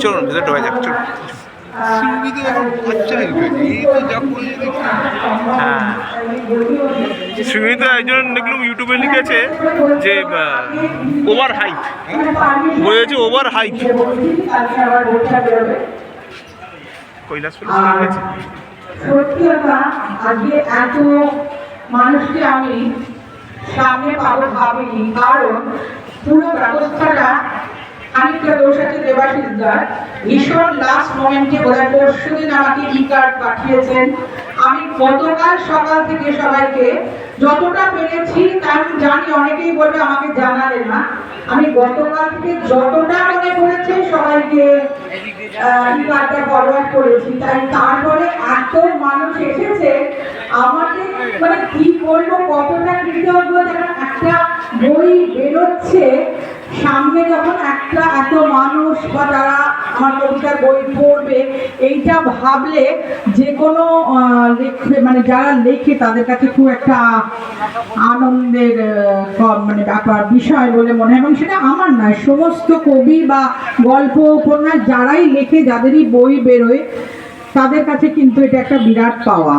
চলুন ভেতরে ঢোকা যাক চলুন। সুবিধা এখন বাচ্চা এই তো যা করে হ্যাঁ। একজন দেখলাম ইউটিউবে লিখেছে যে ওভার হাইট বলেছে ওভার হাইট কৈলাস সত্যি কথা আজকে এত মানুষকে আমি সামনে পাবো ভাবিনি। কারণ পুরো ব্যবস্থাটা খানিকটা ভীষণ লাস্ট মোমেন্টে পরশু দিন আমাকে ই কার্ড পাঠিয়েছেন। আমি গতকাল সকাল থেকে সবাইকে যতটা পেরেছি আমি জানি, অনেকেই বলবে আমাকে জানালে না। আমি গতকাল থেকে যতটা মনে পড়েছে, সবাইকে ই কার্ডটা ফরওয়ার্ড করেছি। তাই তারপরে এত মানুষ এসেছে আমাকে মানে কি বলব, কতটা কৃতজ্ঞ যেন একটা বই বেরোচ্ছে সামনে যখন একটা এত মানুষ বা তারা আমার কবিতার বই পড়বে, এইটা ভাবলে যে কোনো লেখে মানে যারা লেখে তাদের কাছে খুব একটা আনন্দের মানে ব্যাপার, বিষয় বলে মনে হয়। এবং সেটা আমার নয়, সমস্ত কবি বা গল্প উপন্যাস যারাই লেখে, যাদেরই বই বেরোয়, তাদের কাছে কিন্তু এটা একটা বিরাট পাওয়া।